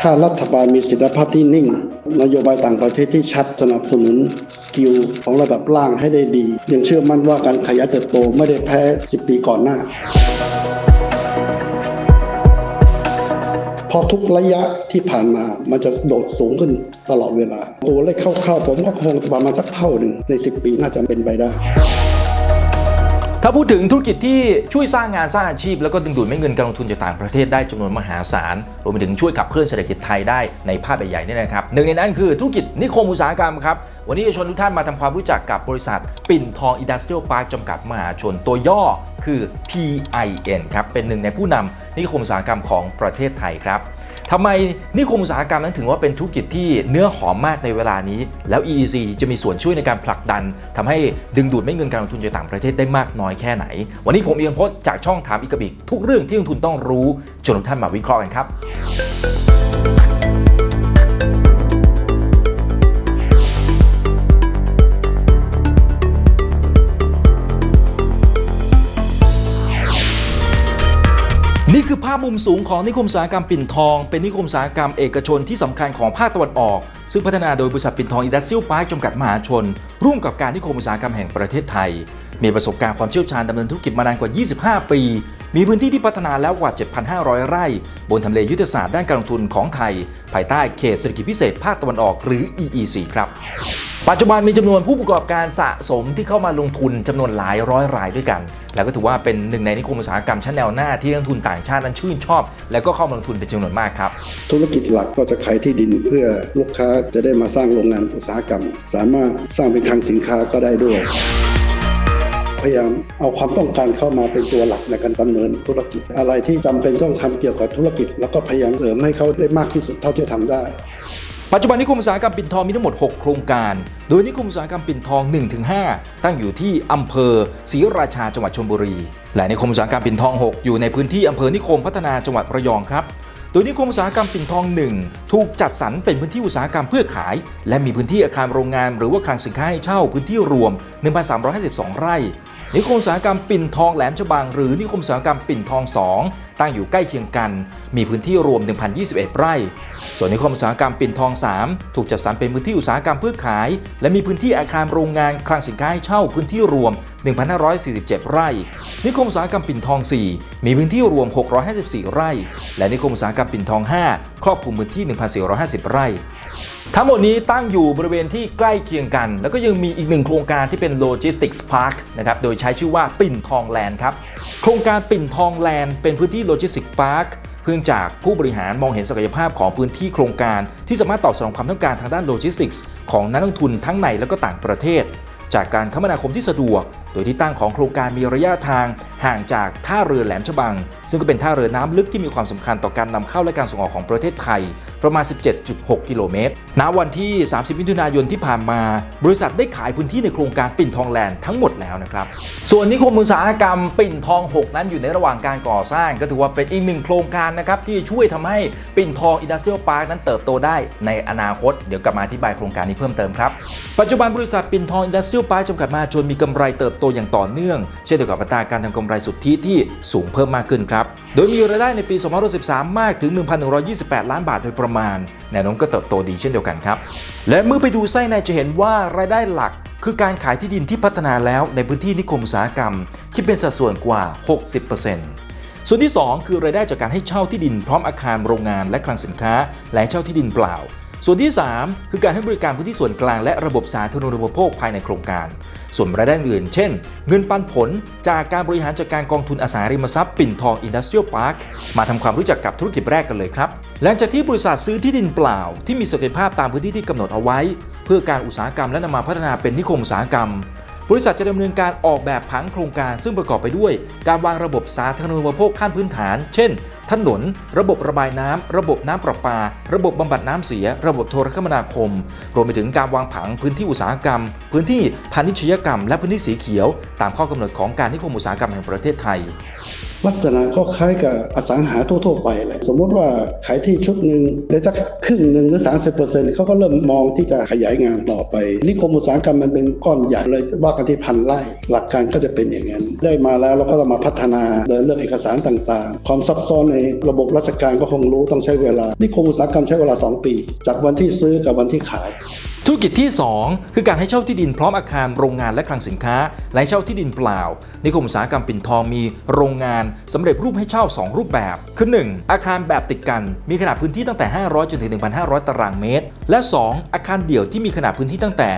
ถ้ารัฐบาลมีศักยภาพที่นิ่ง นโยบายต่างประเทศที่ชัดสนับสนุนสกิลของระดับล่างให้ได้ดี ยังเชื่อมั่นว่าการขยายเติบโตไม่ได้แพ้ 10 ปีก่อนหน้าพอทุกระยะที่ผ่านมา มันจะโดดสูงขึ้นตลอดเวลา ตัวเลขคร่าวๆผมก็คงประมาณสักเท่าหนึ่งใน 10 ปีน่าจะเป็นไปได้ ถ้าพูดถึงธุรกิจที่ช่วยสร้างงานสร้างอาชีพ แล้วก็ดึงดูดเม็ดเงินการลงทุนจากต่างประเทศได้จำนวนมหาศาลรวมไปถึงช่วยขับเคลื่อนเศรษฐกิจไทยได้ในภาพใหญ่ๆนี่นะครับหนึ่งในนั้นคือธุรกิจนิคมอุตสาหกรรมครับวันนี้จะชวนทุกท่านมาทำความรู้จักกับบริษัท ปิ่นทองอินดัสเทรียลพาร์คจำกัดมหาชนตัวย่อคือ PIN ครับเป็นหนึ่งในผู้นำนิคมอุตสาหกรรมของประเทศไทยครับ ทำไมนิคมอุตสาหกรรมนั้นถึงว่าเป็นธุรกิจที่เนื้อหอมมากในเวลานี้ แล้ว EEC จะมีส่วนช่วยในการผลักดันทำให้ดึงดูดไม่เงินการลงทุนจากต่างประเทศได้มากน้อยแค่ไหน วันนี้ผมเอียงพจน์จากช่องถามอีกบิกทุกเรื่องที่นักลงทุนต้องรู้ชวนทุกท่านมาวิเคราะห์กันครับ มุมสูงของนิคมอุตสาหกรรมปิ่นทอง เป็นนิคมอุตสาหกรรมเอกชนที่สำคัญของภาคตะวันออก ซึ่งพัฒนาโดยบริษัทปิ่นทองอินดัสเทรียลพาร์คจำกัดมหาชน ร่วมกับการนิคมอุตสาหกรรมแห่งประเทศไทย มีประสบการณ์ความเชี่ยวชาญดำเนินธุรกิจมานานกว่า 25 ปี มีพื้นที่ที่พัฒนาแล้วกว่า 7,500 ไร่ บนทำเลยุทธศาสตร์ด้านการลงทุนของไทย ภายใต้เขตเศรษฐกิจพิเศษภาคตะวันออกหรือ EEC ครับ ปัจจุบันมีจำนวนผู้ประกอบการสะสมที่เข้ามาลงทุนจำนวนหลายร้อยรายด้วยกัน แล้วก็ถือว่าเป็นหนึ่งในนิคมอุตสาหกรรมชั้นแนวหน้าที่นักทุนต่างชาตินั้นชื่นชอบ แล้วก็เข้ามาลงทุนเป็นจำนวนมากครับ ธุรกิจหลักก็จะขายที่ดินเพื่อลูกค้าจะได้มาสร้างโรงงานอุตสาหกรรม สามารถสร้างเป็นคลังสินค้าก็ได้ด้วย พยายามเอาความต้องการเข้ามาเป็นตัวหลักในการดำเนินธุรกิจ อะไรที่จำเป็นต้องทำเกี่ยวกับธุรกิจ แล้วก็พยายามเสริมให้เขาได้มากที่สุดเท่าที่ทำได้ ปัจจุบันนิคมอุตสาหกรรมปิ่นทองมีทั้งหมด 6 โครงการ โดยนิคมอุตสาหกรรมปิ่นทอง 1-5 ตั้งอยู่ที่อำเภอศรีราชาจังหวัดชลบุรี และนิคมอุตสาหกรรมปิ่นทอง 6 อยู่ในพื้นที่อำเภอนิคมพัฒนาจังหวัดระยองครับ โดยนิคมอุตสาหกรรมปิ่นทอง 1 ถูกจัดสรรเป็นพื้นที่อุตสาหกรรมเพื่อขาย และมีพื้นที่อาคารโรงงาน หรือว่าคลังสินค้าให้เช่าพื้นที่รวม 1,352 ไร่ นิคมอุตสาหกรรมปิ่นทองแหลมฉบังหรือนิคมอุตสาหกรรมปิ่นทอง 2 ตั้งอยู่ใกล้เคียงกัน มีพื้นที่รวม 1,021 ไร่ ส่วนนิคมอุตสาหกรรมปิ่นทอง 3 ถูกจัดสรรเป็นพื้นที่อุตสาหกรรมเพื่อขาย และมีพื้นที่อาคารโรงงานคลังสินค้าให้เช่าพื้นที่รวม 1,547 ไร่ นิคมอุตสาหกรรมปิ่นทอง 4 มีพื้นที่รวม 654 ไร่ และนิคมอุตสาหกรรมปิ่นทอง 5 ครอบคลุมพื้นที่ 1,450 ไร่ทั้งหมดนี้ตั้งอยู่บริเวณที่ใกล้เคียงกัน แล้วก็ยังมีอีกหนึ่งโครงการที่เป็น Logistics Park นะครับโดยใช้ชื่อว่าปิ่นทองแลนด์ครับโครงการปิ่นทองแลนด์เป็นพื้นที่ Logistics Park เพื่อจากผู้บริหารมองเห็นศักยภาพของพื้นที่โครงการ ที่สามารถตอบสนองความต้องการทางด้านโลจิสติกส์ของนักลงทุนทั้งในและก็ต่างประเทศ จากการคมนาคมที่สะดวก โดยที่ตั้งของโครงการมีระยะทางห่างจากท่าเรือแหลมฉบัง ซึ่งก็เป็นท่าเรือน้ำลึกที่มีความสำคัญต่อการนำเข้าและการส่งออกของประเทศไทย ประมาณ 17.6 กิโลเมตร ณ วันที่ 30 มิถุนายนที่ผ่านมา บริษัทได้ขายพื้นที่ในโครงการปิ่นทองแลนด์ทั้งหมดแล้วนะครับ ส่วนนิคมอุตสาหกรรมปิ่นทอง 6 นั้นอยู่ในระหว่างการก่อสร้าง ก็ถือว่าเป็นอีกหนึ่งโครงการนะครับที่ช่วยทำให้ปิ่นทองอินดัสเทรียลพาร์คนั้นเติบโตได้ในอนาคต เดี๋ยวกลับมาอธิบายโครงการนี้เพิ่มเติมครับ ปัจจุบันบริษัทปิ่นทองอินดัสเทรียลพาร์คจำกัดมหาชนมีกำไรเติบโตอย่างต่อเนื่อง เช่นเดียวกับอัตราการทำกำไรสุทธิที่สูงเพิ่มมากขึ้นครับ โดยมีรายได้ในปี 2013 มากถึง 1,128 ล้านบาทโดยประมาณ แนวโน้มก็เติบโตดีเช่นเดียวกันครับ และเมื่อไปดูไส้ในจะเห็นว่ารายได้หลักคือการขายที่ดินที่พัฒนาแล้วในพื้นที่นิคมอุตสาหกรรมคิดเป็นสัดส่วนกว่า 60%ส่วนที่ 2 คือรายได้จากการให้เช่าที่ดินพร้อมอาคารโรงงานและคลังสินค้า และเช่าที่ดินเปล่า ส่วนที่ 3 คือการให้บริการพื้นที่ส่วนกลางและระบบสาธารณูปโภคภายในโครงการ ส่วนรายได้อื่น เช่น เงินปันผลจากการบริหารจัดการกองทุนอสังหาริมทรัพย์ปิ่นทองอินดัสเทรียลพาร์คมาทำความรู้จักกับธุรกิจแรกกันเลยครับ หลังจากที่บริษัทซื้อที่ดินเปล่า ที่มีศักยภาพตามพื้นที่ที่กำหนดเอาไว้ เพื่อการอุตสาหกรรมและนำมาพัฒนาเป็นนิคมอุตสาหกรรมบริษัทจะดำเนินการออกแบบผังโครงการซึ่งประกอบไปด้วย การวางระบบสาธารณูปโภคขั้นพื้นฐาน เช่นถนน ระบบระบายน้ำระบบน้ำประปา ระบบบำบัดน้ำเสีย ระบบโทรคมนาคม รวมไปถึงการวางผังพื้นที่อุตสาหกรรม พื้นที่พาณิชยกรรม และพื้นที่สีเขียว ตามข้อกำหนดของการนิคมอุตสาหกรรมแห่งประเทศไทย ลักษณะก็คล้ายกับอสังหาทั่วๆไปเลยสมมติว่าขายที่ชุดหนึ่งได้สักครึ่งหนึ่งหรือ 30%เขาก็เริ่มมองที่จะขยายงานต่อไป นิคมอุตสาหกรรมมันเป็นก้อนใหญ่เลยว่ากันที่พันไร่หลักการก็จะเป็นอย่างนั้นได้มาแล้วเราก็ต้องมาพัฒนาโดยเรื่องเอกสารต่างๆ ความซับซ้อนในระบบราชการก็คงรู้ต้องใช้เวลานิคมอุตสาหกรรมใช้เวลา 2 ปี จากวันที่ซื้อกับวันที่ขาย ธุรกิจที่ 2 คือการให้เช่าที่ดินพร้อมอาคารโรงงานและคลังสินค้า และเช่าที่ดินเปล่า นิคมอุตสาหกรรมปิ่นทองมีโรงงานสำเร็จรูปให้เช่า 2 รูปแบบ คือ 1. อาคารแบบติดกัน มีขนาดพื้นที่ตั้งแต่ 500 จนถึง 1,500 ตารางเมตร และ 2. อาคารเดี่ยวที่มีขนาดพื้นที่ตั้งแต่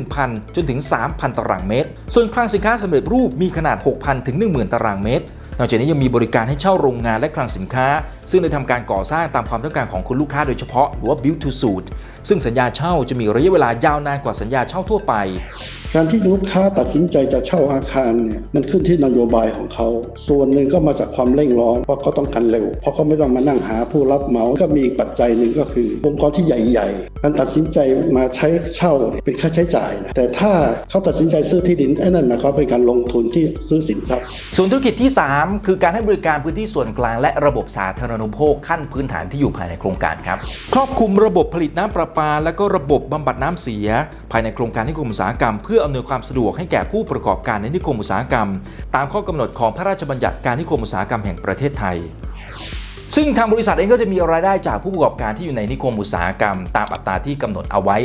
1,000 จนถึง 3,000 ตารางเมตร ส่วนคลังสินค้าสำเร็จรูปมีขนาด 6,000 ถึง 10,000 ตารางเมตร นอกจากนี้ยังมีบริการให้เช่าโรงงานและคลังสินค้า ซึ่งได้ทำการก่อสร้างตามความต้องการของคุณลูกค้าโดยเฉพาะหรือว่า build to suit ซึ่งสัญญาเช่าจะมีระยะเวลายาวนานกว่าสัญญาเช่าทั่วไป การที่ลูกค้าตัดสินใจจะเช่าอาคารเนี่ยมันขึ้นที่นโยบายของเขา ส่วนหนึ่งก็มาจากความเร่งร้อนเพราะเขาต้องการเร็ว เพราะเขาไม่ต้องมานั่งหาผู้รับเหมาก็มีอีกปัจจัยหนึ่งก็คือองค์กรที่ใหญ่ๆการตัดสินใจมาใช้เช่าเนี่ยเป็นค่าใช้จ่ายนะแต่ถ้าเขาตัดสินใจซื้อที่ดินไอ้นั่นหมายความเป็นการลงทุนที่ซื้อสินทรัพย์ส่วนธุรกิจที่ 3คือการให้บริการพื้นที่ส่วนกลางและระบบสาธารณูปโภคขั้นพื้นฐานที่อยู่ภายในโครงการครับครอบคลุมระบบผลิตน้ำประปา และก็ระบบบำบัดน้ำเสีย ภายในโครงการนิคมอุตสาหกรรม เพื่ออำนวยความสะดวกให้แก่ผู้ประกอบการในนิคมอุตสาหกรรม ตามข้อกำหนดของพระราชบัญญัติการนิคมอุตสาหกรรมแห่งประเทศไทยซึ่งทางบริษัทเองก็จะมีรายได้จากผู้ประกอบการที่อยู่ในนิคมอุตสาหกรรม ตามอัตราที่กำหนดเอาไว้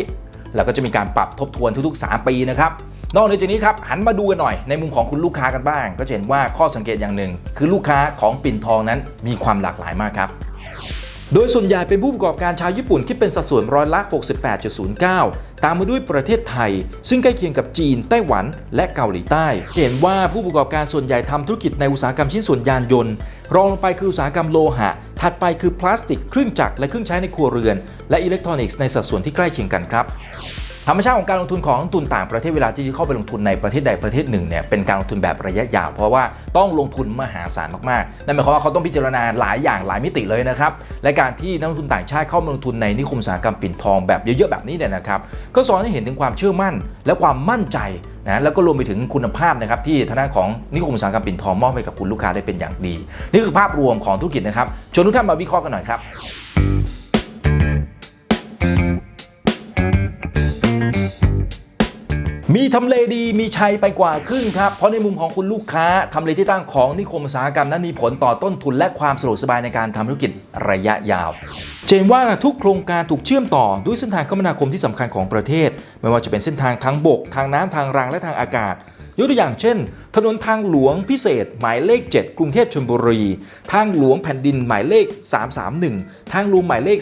แล้วก็จะมีการปรับทบทวนทุกๆ 3 ปีนะครับ นอกเหนือจากนี้ครับหันมาดูกันหน่อยในมุมของคุณลูกค้ากันบ้าง ก็จะเห็นว่าข้อสังเกตอย่างหนึ่ง คือลูกค้าของปิ่นทองนั้นมีความหลากหลายมากครับโดยส่วนใหญ่เป็นผู้ประกอบการชาวญี่ปุ่นคิดเป็นสัดส่วนร้อยละ 68.09 ตามมาด้วยประเทศไทย ซึ่งใกล้เคียงกับจีน ไต้หวันและเกาหลีใต้ เห็นว่าผู้ประกอบการส่วนใหญ่ทำธุรกิจในอุตสาหกรรมชิ้นส่วนยานยนต์ รองลงไปคืออุตสาหกรรมโลหะ ถัดไปคือพลาสติก เครื่องจักรและเครื่องใช้ในครัวเรือน และอิเล็กทรอนิกส์ในสัดส่วนที่ใกล้เคียงกันครับ ธรรมชาติของการลงทุนของนักลงทุนต่างประเทศเวลาที่เข้าไปลงทุนในประเทศใดประเทศหนึ่งเนี่ยเป็นการลงทุนแบบระยะยาว เพราะว่าต้องลงทุนมหาศาลมากๆนั่นหมายความว่าเขาต้องพิจารณาหลายอย่างหลายมิติเลยนะครับและการที่นักลงทุนต่างชาติเข้ามาลงทุนในนิคมอุตสาหกรรมปิ่นทองแบบเยอะๆแบบนี้เนี่ยนะครับก็สอนให้เห็นถึงความเชื่อมั่น และความมั่นใจนะแล้วก็รวมไปถึงคุณภาพนะครับที่ทางด้านของนิคมอุตสาหกรรมปิ่นทองมอบให้กับคุณลูกค้าได้เป็นอย่างดี นี่คือภาพรวมของธุรกิจนะครับชวนทุกท่านมาวิเคราะห์กันหน่อยครับ มีทำเลดีมีชัยไปกว่าครึ่งครับ เพราะในมุมของคุณลูกค้าทำเลที่ตั้งของนิคมอุตสาหกรรมนั้นมีผลต่อต้นทุนและความสะดวกสบายในการทำธุรกิจระยะยาว เจนว่าทุกโครงการถูกเชื่อมต่อด้วยเส้นทางคมนาคมที่สำคัญของประเทศ ไม่ว่าจะเป็นเส้นทางทางบก ทางน้ำทางรางและทางอากาศยกตัวอย่างเช่น ถนนทางหลวงพิเศษ หมายเลข 7 กรุงเทพชลบุรี ทางหลวงแผ่นดินหมายเลข 331 ทางหลวงหมายเลข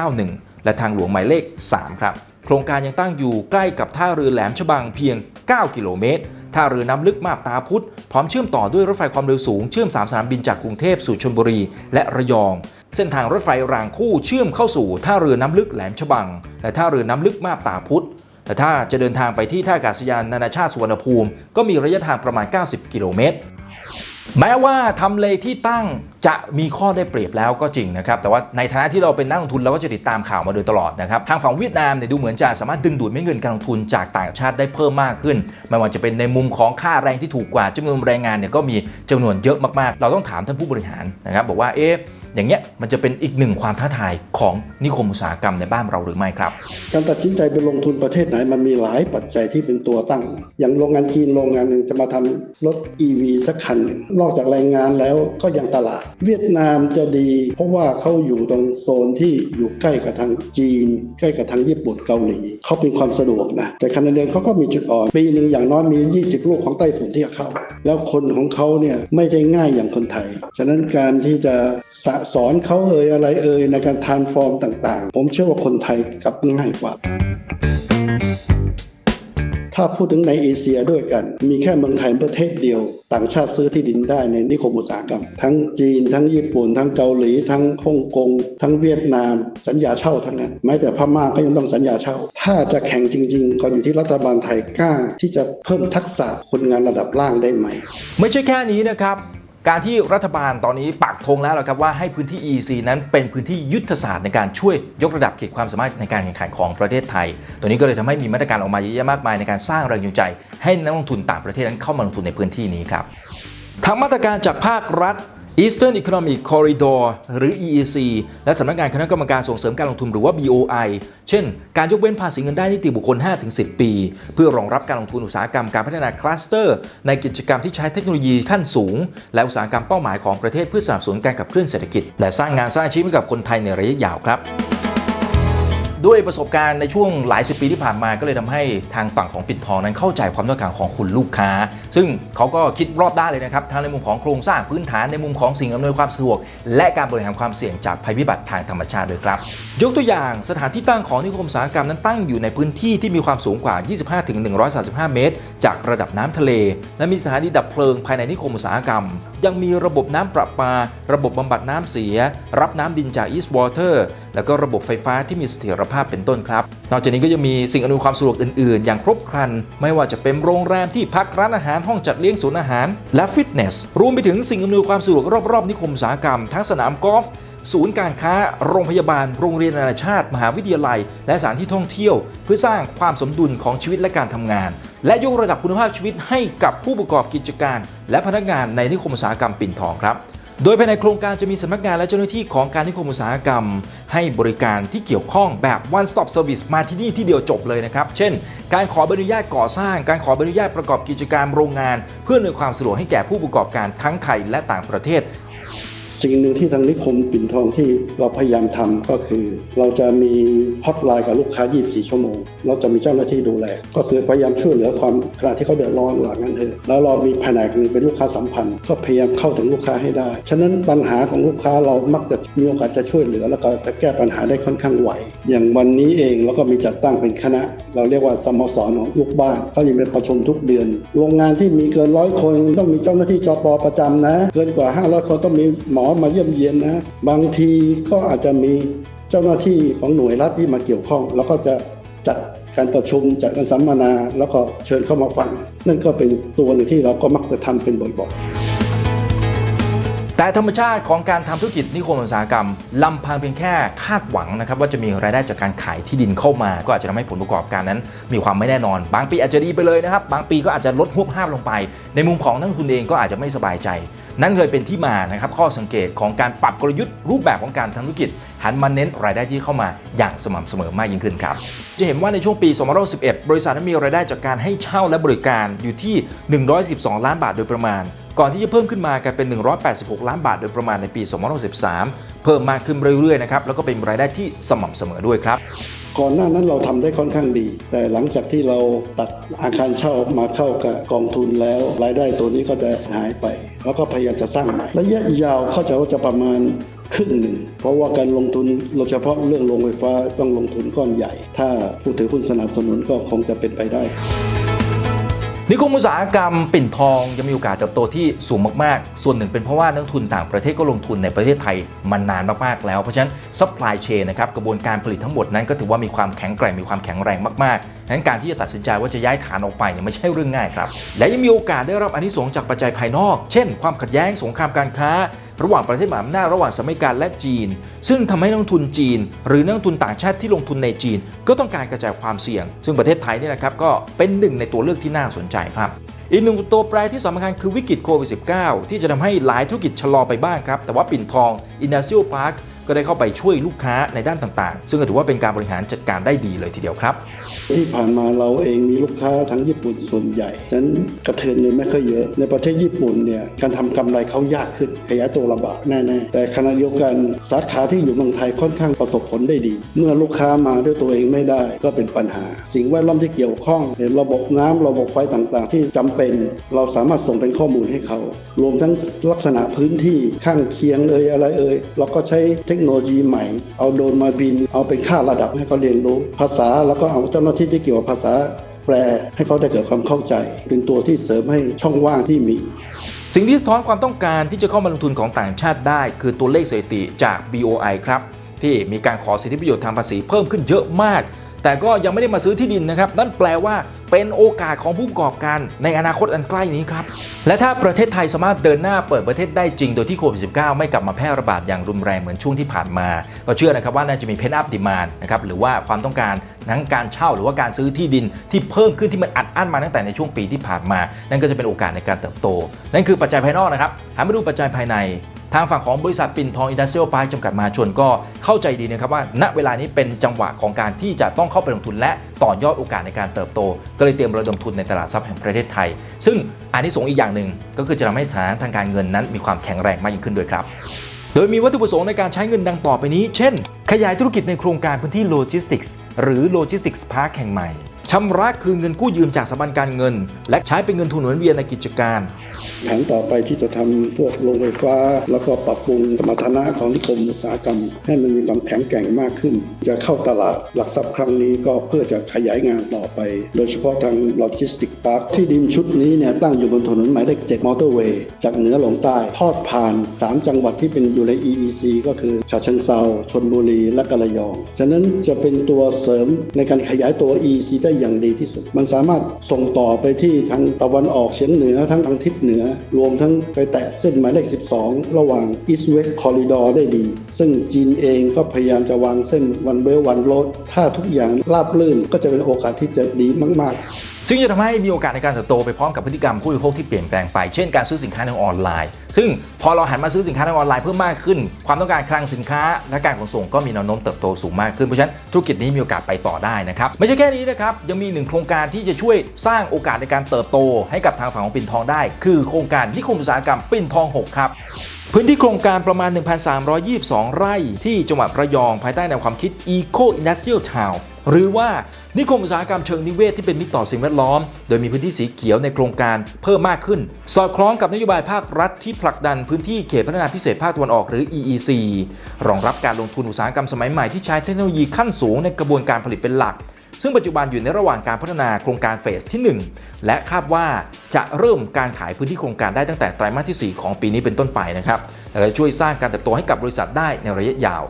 3191 และทางหลวงหมายเลข 3 ครับ ครงการยังตั้งอยู่ใกล้กับท่าเรือแหลมฉบังเพียง 9 กิโลเมตร ท่าเรือน้ำลึกมาบตาพุธพร้อมเชื่อมต่อด้วยรถไฟความเร็วสูง เชื่อม 3 สนามบินจากกรุงเทพสู่ชลบุรี และระยอง เส้นทางรถไฟรางคู่เชื่อมเข้าสู่ท่าเรือน้ำลึกแหลมฉบัง และท่าเรือน้ำลึกมาบตาพุธแต่ถ้าจะเดินทางไปที่ท่าอากาศยานนานาชาติสุวรรณภูมิ ก็มีระยะทางประมาณ 90 กิโลเมตร แม้ว่าทำเลที่ตั้ง จะมีข้อได้เปรียบแล้วก็จริงนะครับ แต่ว่าในฐานะที่เราเป็นนักลงทุนเราก็จะติดตามข่าวมาโดยตลอดนะครับ ทางฝั่งเวียดนามเนี่ยดูเหมือนจะสามารถดึงดูดเม็ดเงินการลงทุนจากต่างชาติได้เพิ่มมากขึ้น ไม่ว่าจะเป็นในมุมของค่าแรงที่ถูกกว่าจำนวนแรงงานเนี่ยก็มีจำนวนเยอะมากๆ เราต้องถามท่านผู้บริหารนะครับบอกว่าเอ๊ะอย่างเงี้ยมันจะเป็นอีกหนึ่งความท้าทายของนิคมอุตสาหกรรมในบ้านเราหรือไม่ครับ การตัดสินใจไปลงทุนประเทศไหนมันมีหลายปัจจัยที่เป็นตัวตั้ง อย่างโรงงานจีนโรงงานหนึ่งจะมาทำรถ EV สักคันหนึ่งนอกจากแรงงานแล้วก็ยังตลาดเวียดนามจะดี เพราะว่าเขาอยู่ตรงโซนที่อยู่ใกล้กับทางจีน ใกล้กับทางญี่ปุ่นเกาหลีเขาเป็นความสะดวกนะแต่ขณะเดียวกันเขาก็มีจุดอ่อนปีหนึ่งอย่างน้อยมี 20 ลูกของไต้ฝุ่นที่จะเข้า แล้วคนของเขาเนี่ยไม่ได้ง่ายอย่างคนไทย ฉะนั้นการที่จะสะสอนเขาเอ่ยอะไรเอ่ยในการทานฟอร์มต่าง ๆ ผมเชื่อว่าคนไทยกับง่ายกว่า ถ้าพูดถึงในเอเชียด้วยกัน มีแค่เมืองไทยประเทศเดียว ต่างชาติซื้อที่ดินได้ในนิคมอุตสาหกรรม ทั้งจีน ทั้งญี่ปุ่น ทั้งเกาหลี ทั้งฮ่องกง ทั้งเวียดนาม สัญญาเช่าทั้งนั้นแม้แต่พม่าก็ยังต้องสัญญาเช่า ถ้าจะแข่งจริง ๆ ก็อยู่ที่รัฐบาลไทยกล้า ที่จะเพิ่มทักษะคนงานระดับล่างได้ไหม ไม่ใช่แค่นี้นะครับ การที่รัฐบาลตอนนี้ปักธงแล้วครับว่าให้พื้นที่ EEC นั้นเป็นพื้นที่ยุทธศาสตร์ในการช่วยยกระดับขีดความสามารถในการแข่งขันของประเทศไทย ตัวนี้ก็เลยทำให้มีมาตรการออกมาเยอะแยะมากมายในการสร้างแรงจูงใจ ให้นักลงทุนต่างประเทศนั้นเข้ามาลงทุนในพื้นที่นี้ครับทางมาตรการจากภาครัฐ Eastern Economic Corridor หรือ EEC และสำนักงานคณะกรรมการส่งเสริมการลงทุนหรือว่า BOI เช่น การยกเว้นภาษีเงินได้นิติบุคคล 5-10 ปี เพื่อรองรับการลงทุนอุตสาหกรรมการพัฒนาคลัสเตอร์ ในกิจกรรมที่ใช้เทคโนโลยีขั้นสูง และอุตสาหกรรมเป้าหมายของประเทศเพื่อสนับสนุนการขับเคลื่อนเศรษฐกิจ และสร้างงานสร้างอาชีพให้กับคนไทยในระยะยาวครับ ด้วยประสบการณ์ในช่วงหลายสิบปีที่ผ่านมาก็เลยทำให้ทางฝั่งของปิดทองนั้นเข้าใจความต้องการของคุณลูกค้า ซึ่งเขาก็คิดรอบด้านเลยนะครับทั้งในมุมของโครงสร้างพื้นฐานในมุมของสิ่งอำนวยความสะดวก และการบริหารความเสี่ยงจากภัยพิบัติทางธรรมชาติด้วยครับ ยกตัวอย่างสถานที่ตั้งของนิคมอุตสาหกรรมนั้นตั้งอยู่ในพื้นที่ที่มีความสูงกว่า 25-135 เมตร จากระดับน้ำทะเล และมีสถานีดับเพลิงภายในนิคมอุตสาหกรรม ยังมีระบบน้ำประปา ระบบบำบัดน้ำเสีย รับน้ำดินจาก East Water แล้วก็ระบบไฟฟ้าที่มีเสถียรภาพเป็นต้นครับ นอกจากนี้ก็ยังมีสิ่งอำนวยความสะดวกอื่น ๆ อย่างครบครัน ไม่ว่าจะเป็นโรงแรมที่พักร้านอาหารห้องจัดเลี้ยงศูนย์อาหาร และฟิตเนส รวมไปถึงสิ่งอำนวยความสะดวกรอบ ๆ นิคมอุตสาหกรรม ทั้งสนามกอล์ฟศูนย์การค้า โรงพยาบาล โรงเรียนนานาชาติ มหาวิทยาลัย และสถานที่ท่องเที่ยว เพื่อสร้างความสมดุลของชีวิตและการทำงาน และยกระดับคุณภาพชีวิตให้กับผู้ประกอบกิจการ และพนักงานในนิคมอุตสาหกรรมปิ่นทองครับ โดยภายในโครงการจะมีสำนักงานและเจ้าหน้าที่ของการนิคมอุตสาหกรรม ให้บริการที่เกี่ยวข้องแบบ one stop service มาที่นี่ที่เดียวจบเลยนะครับ เช่น การขอใบอนุญาตก่อสร้าง การขอใบอนุญาตประกอบกิจการโรงงาน เพื่ออำนวยความสะดวกให้แก่ผู้ประกอบการทั้งไทยและต่างประเทศ สิ่งหนึ่งที่ทางนิคมปิ่นทองที่เราพยายามทำก็คือ เราจะมีฮอตไลน์กับลูกค้า 24 ชั่วโมง เราจะมีเจ้าหน้าที่ดูแล ก็คือพยายามช่วยเหลือความขณะที่เขาเดือดร้อนหลังนั้นเถอะแล้วเรามีแผนกหนึ่งเป็นลูกค้าสัมพันธ์ ก็พยายามเข้าถึงลูกค้าให้ได้ ฉะนั้นปัญหาของลูกค้าเรามักจะมีโอกาสจะช่วยเหลือ แล้วก็จะแก้ปัญหาได้ค่อนข้างไวอย่างวันนี้เองเราก็มีจัดตั้งเป็นคณะ เราเรียกว่าสโมสรของลูกบ้านเขายังเป็นประชุมทุกเดือน โรงงานที่มีเกินร้อยคนต้องมีเจ้าหน้าที่จปประจำนะ เกินกว่า 500 คนต้องมีหมอมาเยี่ยมเยียนนะบางทีก็อาจจะมีเจ้าหน้าที่ของหน่วยรัฐที่มาเกี่ยวข้อง แล้วก็จะจัดการประชุมจัดการสัมมนา แล้วก็เชิญเข้ามาฟัง นั่นก็เป็นตัวหนึ่งที่เราก็มักจะทำเป็นบ่อยๆแต่ธรรมชาติของการทำธุรกิจนิคมอุตสาหกรรมลำพังเพียงแค่คาดหวังนะครับว่าจะมีรายได้จากการขายที่ดินเข้ามา ก็อาจจะทำให้ผลประกอบการนั้น มีความไม่แน่นอน บางปีอาจจะดีไปเลยนะครับ บางปีก็อาจจะลดหวบห้ามลงไป ในมุมของนักทุนเองก็อาจจะไม่สบายใจ นั่นเลยเป็นที่มานะครับข้อสังเกตของการปรับกลยุทธ์รูปแบบของการทำธุรกิจ หันมาเน้นรายได้ที่เข้ามาอย่างสม่ำเสมอมากยิ่งขึ้นครับ จะเห็นว่าในช่วงปี 2011 บริษัทนั้นมีรายได้จากการให้เช่าและบริการอยู่ที่ 112 ล้านบาทโดยประมาณ ก่อนที่จะเพิ่มขึ้นมากลายเป็น 186 ล้านบาทโดยประมาณในปี 2013 เพิ่มมากขึ้นเรื่อยๆนะครับแล้วก็เป็นรายได้ที่สม่ำเสมอด้วยครับ ก่อนหน้านั้นเราทำได้ค่อนข้างดี แต่หลังจากที่เราตัดอาคารเช่ามาเข้ากับกองทุนแล้ว รายได้ตัวนี้ก็จะหายไป แล้วก็พยายามจะสร้างใหม่ระยะยาวเข้าใจว่าจะประมาณครึ่งหนึ่ง เพราะว่าการลงทุนโดยเฉพาะเรื่องโรงไฟฟ้าต้องลงทุนก้อนใหญ่ ถ้าผู้ถือหุ้นสนับสนุนก็คงจะเป็นไปได้ นิคมอุตสาหกรรมปิ่นทองยังมีโอกาสเติบโตที่สูงมากๆ ส่วนหนึ่งเป็นเพราะว่านักทุนต่างประเทศก็ลงทุนในประเทศไทยมานานมากๆแล้วเพราะฉะนั้นซัพพลายเชนนะครับกระบวนการผลิตทั้งหมดนั้นก็ถือว่ามีความแข็งแกร่งมีความแข็งแรงมากๆดังนั้นการที่จะตัดสินใจว่าจะย้ายฐานออกไปเนี่ยไม่ใช่เรื่องง่ายครับและยังมีโอกาสได้รับอนิสงส์จากปัจจัยภายนอก เช่น ความขัดแย้งสงครามการค้า ระหว่างประเทศมหาอำนาจระหว่างสหรัฐอเมริกาและจีน ซึ่งทำให้นักทุนจีน หรือนักทุนต่างชาติที่ลงทุนในจีน ก็ต้องการกระจายความเสี่ยง ซึ่งประเทศไทยเนี่ยนะครับก็เป็นหนึ่งในตัวเลือกที่น่าสนใจครับอีกหนึ่งตัวแปรที่สำคัญคือวิกฤตโควิด -19 ที่จะทำให้หลายธุรกิจชะลอไปบ้างครับ แต่ว่าปิ่นทองอินดัสเซียลพาร์ค ก็ได้เข้าไปช่วยลูกค้าในด้านต่างๆ ซึ่งก็ถือว่าเป็นการบริหารจัดการได้ดีเลยทีเดียวครับ ที่ผ่านมาเราเองมีลูกค้าทั้งญี่ปุ่นส่วนใหญ่ฉะนั้นกระเทือนเลยไม่ค่อยเยอะ ในประเทศญี่ปุ่นเนี่ยการทำกำไรเขายากขึ้นขยายตัวลำบากแน่ๆแต่ขณะเดียวกันสาขาที่อยู่เมืองไทยค่อนข้างประสบผลได้ดี เมื่อลูกค้ามาด้วยตัวเองไม่ได้ก็เป็นปัญหา สิ่งแวดล้อมที่เกี่ยวข้องระบบน้ำระบบไฟต่างๆ ที่จำเป็น เราสามารถส่งเป็นข้อมูลให้เขา รวมทั้งลักษณะพื้นที่ข้างเคียงเอ่ยอะไรเอ่ยเราก็ใช้เทคโนโลยีใหม่ เอาโดนมาบิน เอาเป็นค่าระดับให้เขาเรียนรู้ ภาษาแล้วก็เอาเจ้าหน้าที่ที่เกี่ยวกับภาษาแปลให้เขาได้เกิดความเข้าใจ เป็นตัวที่เสริมให้ช่องว่างที่มีสิ่งที่สะท้อนความต้องการที่จะเข้ามาลงทุนของต่างชาติได้ คือตัวเลขสถิติจาก BOI ครับ ที่มีการขอสิทธิประโยชน์ทางภาษีเพิ่มขึ้นเยอะมาก แต่ก็ยังไม่ได้มาซื้อที่ดินนะครับ นั่นแปลว่าเป็นโอกาสของผู้ประกอบการในอนาคตอันใกล้นี้ครับ และถ้าประเทศไทยสามารถเดินหน้าเปิดประเทศได้จริง โดยที่โควิด -19 ไม่กลับมาแพร่ระบาดอย่างรุนแรงเหมือนช่วงที่ผ่านมา ก็เชื่อนะครับว่าน่าจะมีเพนอัพดิมานนะครับหรือว่าความต้องการทั้งการเช่าหรือว่าการซื้อที่ดินที่เพิ่มขึ้นที่มันอัดอั้นมาตั้งแต่ในช่วงปีที่ผ่านมา นั่นก็จะเป็นโอกาสในการเติบโต นั่นคือปัจจัยภายนอกนะครับหันมาดูปัจจัยภายใน ทางฝั่งของบริษัทปิ่นทองอินดัสเทรียลพาร์คจำกัดมหาชนก็เข้าใจดีนะครับว่า ณเวลานี้เป็นจังหวะของการที่จะต้องเข้าไปลงทุนและต่อยอดโอกาสในการเติบโต ก็เลยเตรียมระดมทุนในตลาดทรัพย์แห่งประเทศไทย ซึ่งอันนี้สงอีกอย่างหนึ่งก็คือจะทำให้สถานะทางการเงินนั้นมีความแข็งแรงมากยิ่งขึ้นด้วยครับโดยมีวัตถุประสงค์ในการใช้เงินดังต่อไปนี้ เช่น ขยายธุรกิจในโครงการพื้นที่โลจิสติกส์หรือโลจิสติกส์พาร์คแห่งใหม่ ชำระคืนเงินกู้ยืมจากสถาบันการเงิน และใช้เป็นเงินทุนหมุนเวียนในกิจการแผนต่อไปที่จะทำพวกโรงไฟฟ้า แล้วก็ปรับปรุงสมรรถนะของนิคมอุตสาหกรรม ให้มันมีความแข็งแกร่งมากขึ้น จะเข้าตลาดหลักทรัพย์ครั้งนี้ก็เพื่อจะขยายงานต่อไป โดยเฉพาะทางโลจิสติกพาร์คที่ดินชุดนี้เนี่ยตั้งอยู่บนถนนหมายเลข7มอเตอร์เวย์จากเหนือลงใต้ทอดผ่าน 3 จังหวัดที่เป็นอยู่ใน EEC ก็คือฉะเชิงเซาชนบุรีและกระยอง ฉะนั้นจะเป็นตัวเสริมในการขยายตัว EEC ได้อย่างดีที่สุด มันสามารถส่งต่อไปที่ทางตะวันออกเฉียงเหนือทั้งทางทิศเหนือ รวมทั้งไปแตะเส้นหมายเลข 12 ระหว่าง East West Corridor ได้ดี ซึ่งจีนเองก็พยายามจะวางเส้นวันเบลวันโรดถ้าทุกอย่างราบรื่นก็จะเป็นโอกาสที่จะดีมาก ๆซึ่งจะทำให้มีโอกาสในการเติบโตไปพร้อมกับพฤติกรรมผู้บริโภคที่เปลี่ยนแปลงไป เช่นการซื้อสินค้าทางออนไลน์ ซึ่งพอเราหันมาซื้อสินค้าทางออนไลน์เพิ่มมากขึ้น ความต้องการคลังสินค้าและการขนส่งก็มีแนวโน้มเติบโตสูงมากขึ้น เพราะฉะนั้นธุรกิจนี้มีโอกาสไปต่อได้นะครับ ไม่ใช่แค่นี้นะครับ ยังมีหนึ่งโครงการที่จะช่วยสร้างโอกาสในการเติบโต ให้กับทางฝั่งของปิ่นทองได้ คือโครงการนิคมอุตสาหกรรมปิ่นทอง 6 ครับ พื้นที่โครงการประมาณ 1,322 ไร่ ที่จังหวัดระยองภายใต้แนวความคิด Eco Industrial Town หรือว่านิคมอุตสาหกรรมเชิงนิเวศที่เป็นมิตรต่อสิ่งแวดล้อม โดยมีพื้นที่สีเขียวในโครงการเพิ่มมากขึ้น สอดคล้องกับนโยบายภาครัฐที่ผลักดันพื้นที่เขตพัฒนาพิเศษภาคตะวันออกหรือ EEC รองรับการลงทุนอุตสาหกรรมสมัยใหม่ที่ใช้เทคโนโลยีขั้นสูงในกระบวนการผลิตเป็นหลัก ซึ่งปัจจุบันอยู่ในระหว่างการพัฒนาโครงการเฟสที่ 1 และคาดว่าจะเริ่มการขายพื้นที่โครงการได้ตั้งแต่ไตรมาสที่ 4 ของปีนี้เป็นต้นไปนะครับและจะช่วยสร้างการเติบโตให้กับบริษัทได้ในระยะยาว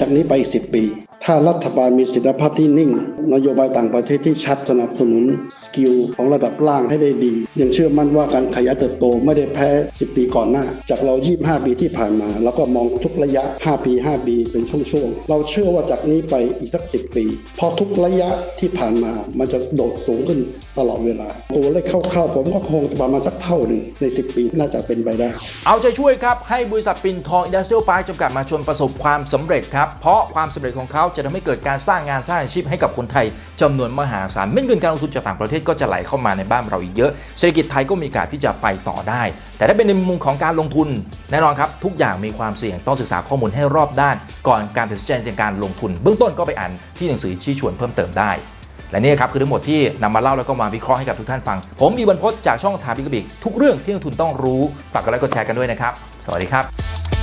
จากนี้ไป 10 ปี ถ้ารัฐบาลมีสิทธิภาพที่นิ่ง นโยบายต่างประเทศที่ชัดสนับสนุนสกิลของระดับล่างให้ได้ดี ยังเชื่อมั่นว่าการขยายเติบโตไม่ได้แพ้ 10 ปีก่อนหน้า จากเรา 25 ปีที่ผ่านมา แล้วก็มองทุกระยะ 5 ปี 5 ปี เป็นช่วงๆ เราเชื่อว่าจากนี้ไปอีกสัก 10 ปี พอทุกระยะที่ผ่านมา มันจะโดดสูงขึ้นตลอดเวลา ตัวเลขคร่าวๆผมก็คงประมาณสักเท่าหนึ่งใน 10 ปีน่าจะเป็นไปได้ เอาใจช่วยครับให้บริษัทปินทองอินดัสเทรียลพาร์จำกัดมาชนประสบความสำเร็จครับเพราะความสำเร็จของเขาจะทำให้เกิดการสร้างงานสร้างอาชีพให้กับคนไทยจำนวนมหาศาลเม็ดเงินการลงทุนจากต่างประเทศก็จะไหลเข้ามาในบ้านเราอีกเยอะ เศรษฐกิจไทยก็มีโอกาสที่จะไปต่อได้ แต่ถ้าเป็นในมุมของการลงทุนแน่นอนครับทุกอย่างมีความเสี่ยงต้องศึกษาข้อมูลให้รอบด้าน ก่อนการตัดสินใจในการลงทุน เบื้องต้นก็ไปอ่านที่หนังสือชี้ชวนเพิ่มเติมได้และนี่ครับคือทั้งหมดที่นำมาเล่าแล้วก็มาวิเคราะห์ให้กับทุกท่านฟัง ผมมีบรรพจน์จากช่องถามบิกบิกทุกเรื่องที่นักลงทุนต้องรู้ ฝากกดไลค์กดแชร์กันด้วยนะครับ สวัสดีครับ